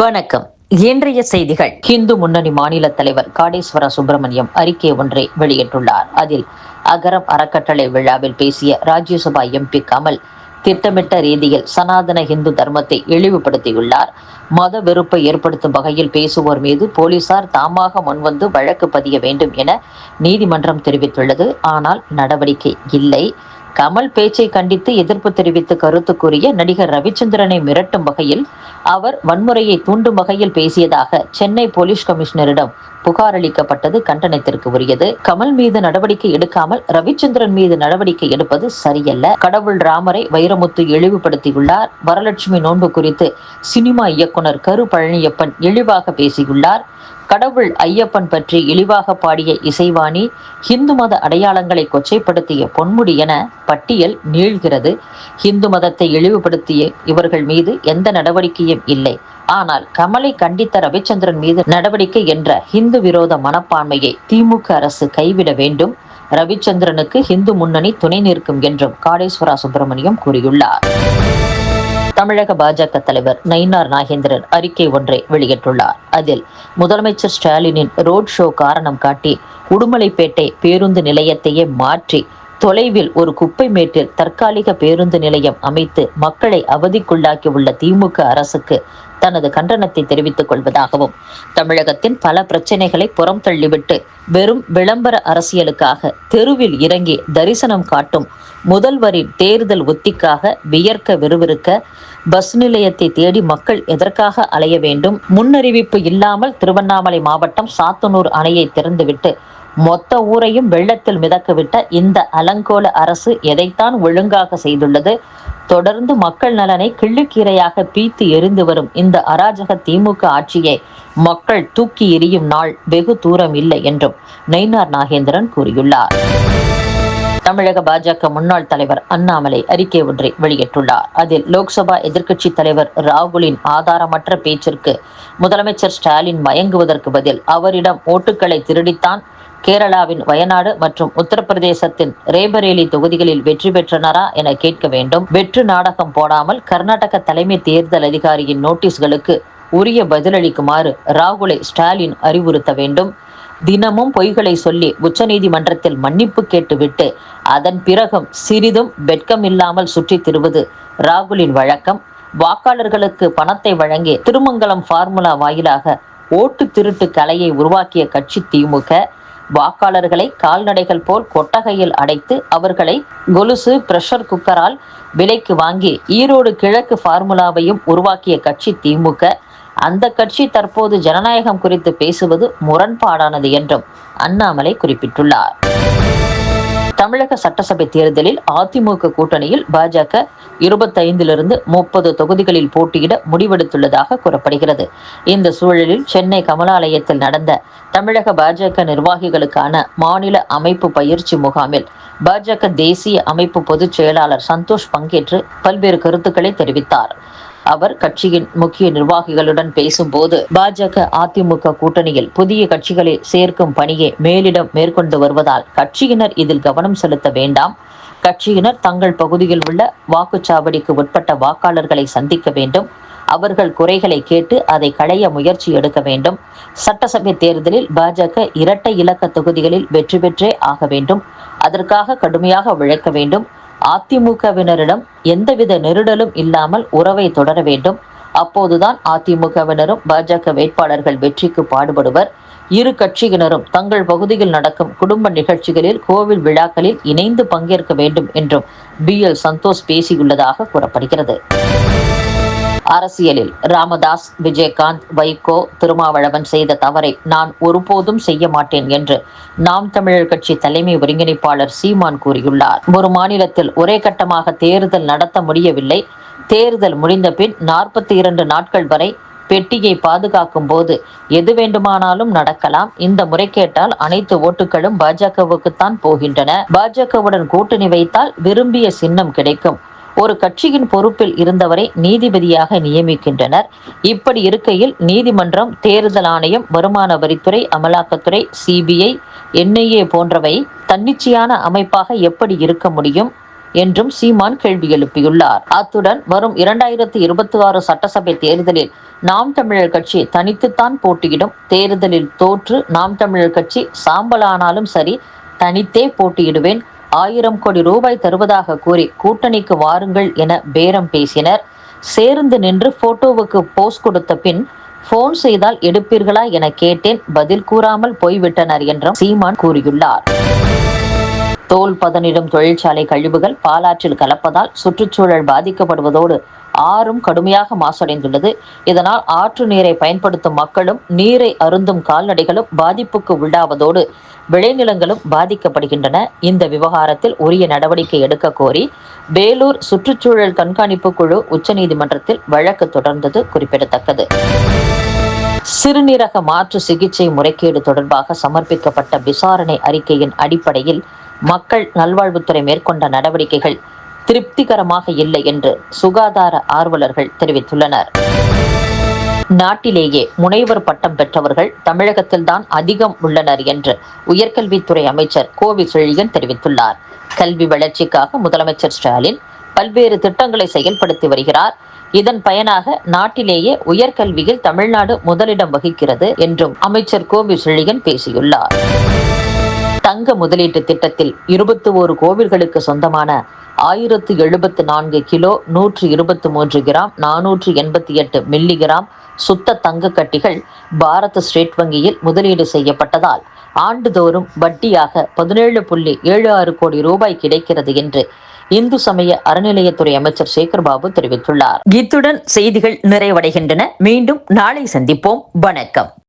வணக்கம். இன்றைய செய்திகள். இந்து முன்னணி மாநில தலைவர் காடேஸ்வர சுப்பிரமணியம் அறிக்கை ஒன்றை வெளியிட்டுள்ளார். அதில் அகரம் அறக்கட்டளை விழாவில் பேசிய ராஜ்யசபா எம்பி கமல் திட்டமிட்ட ரீதியில் சனாதன இந்து தர்மத்தை இழிவுபடுத்தியுள்ளார். மத வெறுப்பை ஏற்படுத்தும் வகையில் பேசுவோர் மீது போலீசார் தாமாக முன்வந்து வழக்கு பதிய வேண்டும் என நீதிமன்றம் தெரிவித்துள்ளது. ஆனால் நடவடிக்கை இல்லை. கமல் பேச்சை கண்டித்து எதிர்ப்பு தெரிவித்து கருத்து கூறிய நடிகர் ரவிச்சந்திரனை மிரட்டும் வகையில் அவர் வன்முறையை தூண்டும் வகையில் பேசியதாக சென்னை போலீஸ் கமிஷனரிடம் புகார் அளிக்கப்பட்டது கண்டனத்திற்கு உரியது. கமல் மீது நடவடிக்கை எடுக்காமல் ரவிச்சந்திரன் மீது நடவடிக்கை எடுப்பது சரியல்ல. கடவுள் ராமரை வைரமுத்து இழிவுபடுத்தியுள்ளார். வரலட்சுமி நோன்பு குறித்து சினிமா இயக்குனர் கரு பழனியப்பன் இழிவாக பேசியுள்ளார். கடவுள் ஐயப்பன் பற்றி இழிவாக பாடிய இசைவாணி ஹிந்து மத அடையாளங்களை கொச்சைப்படுத்திய பொன்முடி என பட்டியல் நீள்கிறது. ஹிந்து மதத்தை இழிவுபடுத்திய இவர்கள் மீது எந்த நடவடிக்கையும் இல்லை. ஆனால் கமலை கண்டித்த ரவிச்சந்திரன் மீது நடவடிக்கை என்ற ஹிந்து விரோத மனப்பான்மையை திமுக அரசு கைவிட வேண்டும். ரவிச்சந்திரனுக்கு ஹிந்து முன்னணி துணை நிற்கும் என்றும் காடேஸ்வரா சுப்பிரமணியம் கூறியுள்ளார். தமிழக பாஜக தலைவர் நயினார் நாகேந்திரன் அறிக்கை ஒன்றை வெளியிட்டுள்ளார். அதில் முதலமைச்சர் ஸ்டாலினின் ரோட் ஷோ காரணம் காட்டி உடுமலைப்பேட்டை பேருந்து நிலையத்தையே மாற்றி தொலைவில் ஒரு குப்பை மேட்டில் தற்காலிக பேருந்து நிலையம் அமைத்து மக்களை அவதிக்குள்ளாக்கியுள்ள திமுக அரசுக்கு தனது கண்டனத்தை தெரிவித்துக் கொள்வதாகவும் தமிழகத்தின் பல பிரச்சனைகளை புறம் தள்ளிவிட்டு வெறும் விளம்பர அரசியலுக்காக தெருவில் இறங்கி தரிசனம் காட்டும் முதல்வரின் தேர்தல் ஒத்திக்காக வியர்க்க விறுவிறுக்க பஸ் நிலையத்தை தேடி மக்கள் எதற்காக அலைய வேண்டும் முன்னறிவிப்பு இல்லாமல் திருவண்ணாமலை மாவட்டம் சாத்தனூர் அணையை திறந்துவிட்டு மொத்த ஊரையும் வெள்ளத்தில் மிதக்கவிட்ட இந்த அலங்கோல அரசு எதைத்தான் ஒழுங்காக செய்துள்ளது? தொடர்ந்து மக்கள் நலனை கிள்ளுக்கீரையாக பீத்து எரிந்து வரும் இந்த அராஜக திமுக ஆட்சியை மக்கள் தூக்கி எறியும் நாள் வெகு தூரம் இல்லை என்றும் நெய்னார் நாகேந்திரன் கூறியுள்ளார். தமிழக பாஜக முன்னாள் தலைவர் அண்ணாமலை அறிக்கை ஒன்றை வெளியிட்டுள்ளார். அதில் லோக்சபா எதிர்க்கட்சி தலைவர் ராகுலின் ஆதாரமற்ற பேச்சிற்கு முதலமைச்சர் ஸ்டாலின் மயங்குவதற்கு பதில் அவரிடம் ஓட்டுக்களை திருடித்தான் கேரளாவின் வயநாடு மற்றும் உத்தரப்பிரதேசத்தின் ரேபரேலி தொகுதிகளில் வெற்றி பெற்றனரா என கேட்க வேண்டும். வெற்று நாடகம் போடாமல் கர்நாடக தலைமை தேர்தல் அதிகாரியின் நோட்டீஸ்களுக்கு உரிய பதிலளிக்குமாறு ராகுலை ஸ்டாலின் அறிவுறுத்த வேண்டும். தினமும் பொய்களை சொல்லி உச்சநீதிமன்றத்தில் மன்னிப்பு கேட்டுவிட்டு அதன் பிறகும் சிறிதும் வெட்கம் இல்லாமல் சுற்றித் திருவது ராகுலின் வழக்கம். வாக்காளர்களுக்கு பணத்தை வழங்கி திருமங்கலம் ஃபார்முலா வாயிலாக ஓட்டு திருட்டு கலையை உருவாக்கிய கட்சி திமுக வாக்காளர்களை கால்நடைகள் போல் கொட்டகையில் அடைத்து அவர்களை கொலுசு பிரஷர் குக்கரால் விலைக்கு வாங்கி ஈரோடு கிழக்கு ஃபார்முலாவையும் உருவாக்கிய கட்சி திமுக. அந்த கட்சி தற்போது ஜனநாயகம் குறித்து பேசுவது முரண்பாடானது என்றும் அண்ணாமலை குறிப்பிட்டுள்ளார். தமிழக சட்டசபை தேர்தலில் அதிமுக கூட்டணியில் பாஜக இருபத்தைந்திலிருந்து முப்பது தொகுதிகளில் போட்டியிட முடிவெடுத்துள்ளதாக கூறப்படுகிறது. இந்த சூழலில் சென்னை கமலாலயத்தில் நடந்த தமிழக பாஜக நிர்வாகிகளுக்கான மாநில அமைப்பு பயிற்சி முகாமில் பாஜக தேசிய அமைப்பு பொதுச் செயலாளர் சந்தோஷ் பங்கேற்று பல்வேறு கருத்துக்களை தெரிவித்தார். அவர் கட்சியின் முக்கிய நிர்வாகிகளுடன் பேசும்போது பாஜக அதிமுக கூட்டணியில் புதிய கட்சிகளை சேர்க்கும் பணியை மேலிடம் மேற்கொண்டு வருவதால் கட்சியினர் இதில் கவனம் செலுத்த வேண்டாம். கட்சியினர் தங்கள் பகுதியில் உள்ள வாக்குச்சாவடிக்கு உட்பட்ட வாக்காளர்களை சந்திக்க வேண்டும். அவர்கள் குறைகளை கேட்டு அதை களைய முயற்சி எடுக்க வேண்டும். சட்டசபை தேர்தலில் பாஜக இரட்டை இலக்க தொகுதிகளில் வெற்றி பெற்றே ஆக வேண்டும். அதற்காக கடுமையாக உழைக்க வேண்டும். அதிமுகவினரிடம் எந்தவித நெருடலும் இல்லாமல் உறவை தொடர வேண்டும். அப்போதுதான் அதிமுகவினரும் பாஜக வேட்பாளர்கள் வெற்றிக்கு பாடுபடுவர். இரு கட்சியினரும் தங்கள் பகுதியில் நடக்கும் குடும்ப நிகழ்ச்சிகளில் கோவில் விழாக்களில் இணைந்து பங்கேற்க வேண்டும் என்றும் பி எல் சந்தோஷ் பேசியுள்ளதாக கூறப்படுகிறது. அரசியலில் ராமதாஸ் விஜயகாந்த் வைகோ திருமாவளவன் செய்த தவறை நான் ஒருபோதும் செய்ய மாட்டேன் என்று நாம் தமிழர் கட்சி தலைமை ஒருங்கிணைப்பாளர் சீமான் கூறியுள்ளார். ஒரு மாநிலத்தில் ஒரே கட்டமாக தேர்தல் நடத்த முடியவில்லை. தேர்தல் முடிந்த பின் நாற்பத்தி இரண்டு நாட்கள் வரை பெட்டியை பாதுகாக்கும் போது எது வேண்டுமானாலும் நடக்கலாம். இந்த முறை கேட்டால் அனைத்து ஓட்டுகளும் பாஜகவுக்குத்தான் போகின்றன. பாஜகவுடன் கூட்டணி வைத்தால் விரும்பிய சின்னம் கிடைக்கும். ஒரு கட்சியின் பொறுப்பில் இருந்தவரை நீதிபதியாக நியமிக்கின்றனர். இப்படி இருக்கையில் நீதிமன்றம் தேர்தல் ஆணையம் வருமான வரித்துறை அமலாக்கத்துறை சிபிஐ என்ஐஏ போன்றவை தன்னிச்சையான அமைப்பாக எப்படி இருக்க முடியும் என்றும் சீமான் கேள்வி எழுப்பியுள்ளார். அத்துடன் வரும் இரண்டாயிரத்தி இருபத்தி ஆறு சட்டசபை தேர்தலில் நாம் தமிழர் கட்சி தனித்துத்தான் போட்டியிடும். தேர்தலில் தோற்று நாம் தமிழர் கட்சி சாம்பலானாலும் சரி தனித்தே போட்டியிடுவேன். ஆயிரம் கோடி ரூபாய் தருவதாக கூறி கூட்டணிக்கு வாருங்கள் என பேரம் பேசினர். சேர்ந்து நின்று போட்டோவுக்கு போஸ் கொடுத்த பின் போன் செய்தால் எடுப்பீர்களா என கேட்டேன். பதில் கூறாமல் போய்விட்டனர் என்றும் சீமான் கூறியுள்ளார். தோல் பதனிடும் தொழிற்சாலை கழிவுகள் பாலாற்றில் கலப்பதால் சுற்றுச்சூழல் பாதிக்கப்படுவதோடு ஆறும் கடுமையாக மாசடைந்துள்ளது. இதனால் ஆற்று நீரை பயன்படுத்தும் மக்களும் நீரை அருந்தும் கால்நடைகளும் பாதிப்புக்கு உள்ளாவதோடு விளைநிலங்களும் பாதிக்கப்படுகின்றன. இந்த விவகாரத்தில் உரிய நடவடிக்கை எடுக்க கோரி வேலூர் சுற்றுச்சூழல் கண்காணிப்பு குழு உச்சநீதிமன்றத்தில் வழக்கு தொடர்ந்தது குறிப்பிடத்தக்கது. சிறுநீரக மாற்று சிகிச்சை முறைகேடு தொடர்பாக சமர்ப்பிக்கப்பட்ட விசாரணை அறிக்கையின் அடிப்படையில் மக்கள் நல்வாழ்வுத்துறை மேற்கொண்ட நடவடிக்கைகள் திருப்திகரமாக இல்லை என்று சுகாதார ஆர்வலர்கள் தெரிவித்துள்ளனர். நாட்டிலேயே முனைவர் பட்டம் பெற்றவர்கள் தமிழகத்தில்தான் அதிகம் உள்ளனர் என்று உயர்கல்வித்துறை அமைச்சர் கோவி செழியன் தெரிவித்துள்ளார். கல்வி வளர்ச்சிக்காக முதலமைச்சர் ஸ்டாலின் பல்வேறு திட்டங்களை செயல்படுத்தி வருகிறார். இதன் பயனாக நாட்டிலேயே உயர்கல்வியில் தமிழ்நாடு முதலிடம் வகிக்கிறது என்றும் அமைச்சர் கோவி செழியன் பேசியுள்ளார். தங்க முதலீட்டு திட்டத்தில் இருபத்தி ஓரு கோவில்களுக்கு சொந்தமான ஆயிரத்து எழுபத்து நான்கு கிலோ நூற்று இருபத்தி மூன்று கிராம் நானூற்று எண்பத்தி எட்டு மில்லி கிராம் சுத்த தங்க கட்டிகள் பாரத ஸ்டேட் வங்கியில் முதலீடு செய்யப்பட்டதால் ஆண்டுதோறும் வட்டியாக பதினேழு புள்ளி ஏழு ஆறு கோடி ரூபாய் கிடைக்கிறது என்று இந்து சமய அறநிலையத்துறை அமைச்சர் சேகர்பாபு தெரிவித்துள்ளார். இத்துடன் செய்திகள் நிறைவடைகின்றன. மீண்டும் நாளை சந்திப்போம். வணக்கம்.